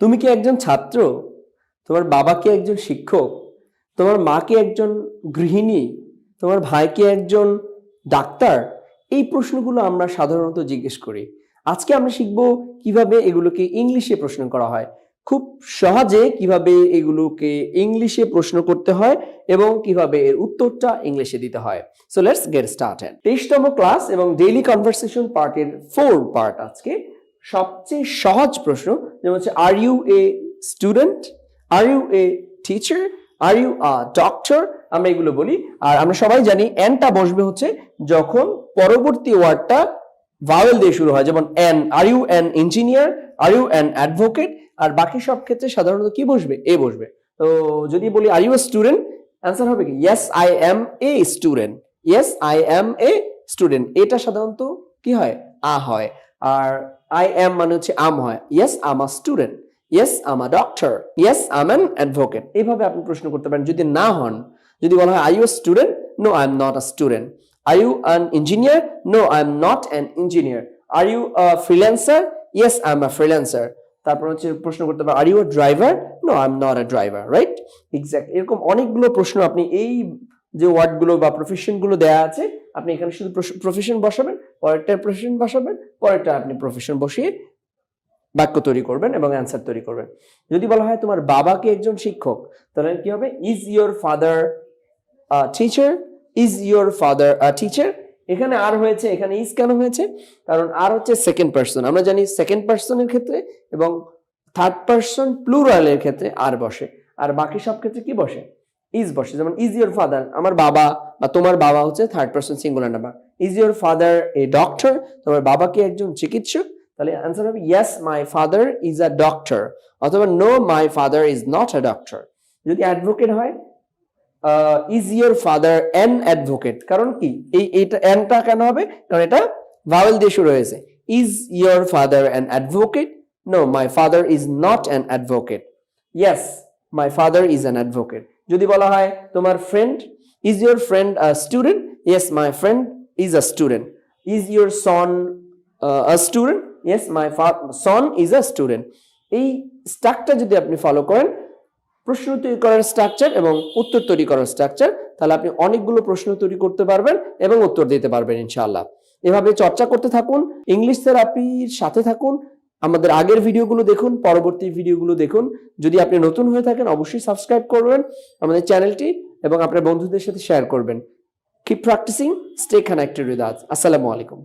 তুমি কি একজন ছাত্র? তোমার বাবা কি একজন শিক্ষক? তোমার মা কি একজন গৃহিণী? তোমার ভাই কি একজন ডাক্তার? এই প্রশ্নগুলো আমরা সাধারণত জিজ্ঞেস করি। আজকে আমরা শিখব কীভাবে এগুলোকে ইংলিশে প্রশ্ন করা হয়। খুব সহজে কীভাবে এগুলোকে ইংলিশে প্রশ্ন করতে হয় এবং কীভাবে এর উত্তরটা ইংলিশে দিতে হয়। সো লেটস গেট স্টার্টেড তেইশতম ক্লাস এবং ডেইলি কনভারসেশন পার্টের ফোর পার্ট আজকে সবচেয়ে সহজ প্রশ্ন, যেমন হচ্ছে are you a student are you a teacher are you a doctor আমরা এগুলো বলি। আর আমরা সবাই জানি এনটা বসবে হচ্ছে যখন পরবর্তী ওয়ার্ডটা ভাওয়েল দিয়ে শুরু হয়, যেমন and are you an engineer are you an advocate আর বাকি সব ক্ষেত্রে সাধারণত কি বসবে? এ বসবে। তো যদি বলি are you a student answer হবে কি? Yes I am a student yes I am a student এটা সাধারণত কি হয়? আ হয়। আর আই এম মানে হচ্ছে আম হয়। Yes I'm a student yes I'm a doctor yes I'm an advocate এইভাবে আপনি প্রশ্ন করতে পারেন। যদি না হন, যদি বলা হয় I you student no I am not a student are you an engineer no I am not an engineer are you a freelancer yes I am a freelancer তারপর হচ্ছে প্রশ্ন করতে পারেন are you a driver no I am not a driver right exact এরকম অনেকগুলো প্রশ্ন আপনি এই যে ওয়ার্ডগুলো বা প্রফেশনগুলো দেয়া আছে আপনি এখানে শুধু প্রফেশন বসাবেন পরেরটা প্রফেশন বসাবেন, পরেরটা আপনি প্রফেশন বসিয়ে বাক্য তৈরি করবেন এবং অ্যান্সার তৈরি করবেন। যদি বলা হয় তোমার বাবাকে একজন শিক্ষক, তাহলে কি হবে? Is your father teacher is your father teacher এখানে আর হয়েছে, এখানে ইজ কেন হয়েছে? কারণ আর হচ্ছে সেকেন্ড পার্সন আমরা জানি সেকেন্ড পার্সনের ক্ষেত্রে এবং থার্ড পার্সন প্লুরালের ক্ষেত্রে আর বসে। আর বাকি সব ক্ষেত্রে কি বসে? ইজ বসে, যেমন ইজ ইয়োর ফাদার আমার বাবা বা তোমার বাবা হচ্ছে third person singular number is your father a doctor তোমার বাবা কি একজন চিকিৎসক? তাহলে অ্যান্সার হবে yes my father is a doctor অথবা no my father is not a doctor যদি অ্যাডভোকেট হয় is your father an advocate কারণ কি? এই, এইটা অ্যানটা কেন হবে? কারণ এটা ভাওয়েল দিয়ে শুরু হয়েছে। Is your father an advocate no my father is not an advocate yes my father is an advocate যদি বলা হয় তোমার friend is your friend a student yes my friend is a student is your son a student yes my son is a student এই structure যদি আপনি follow করেন, প্রশ্ন তৈরি করার স্ট্রাকচার এবং উত্তর তৈরি করার স্ট্রাকচার তাহলে আপনি অনেকগুলো প্রশ্ন তৈরি করতে পারবেন এবং উত্তর দিতে পারবেন, ইনশাআল্লাহ। এভাবে চর্চা করতে থাকুন ইংলিশ থেরাপির সাথে থাকুন আমাদের আগের ভিডিওগুলো দেখুন, পরবর্তী ভিডিওগুলো দেখুন। যদি আপনি নতুন হয়ে থাকেন, অবশ্যই সাবস্ক্রাইব করবেন, আমাদের চ্যানেলটি এবং আপনার বন্ধুদের সাথে শেয়ার করবেন। Keep practising stay connected with us আসসালামু আলাইকুম।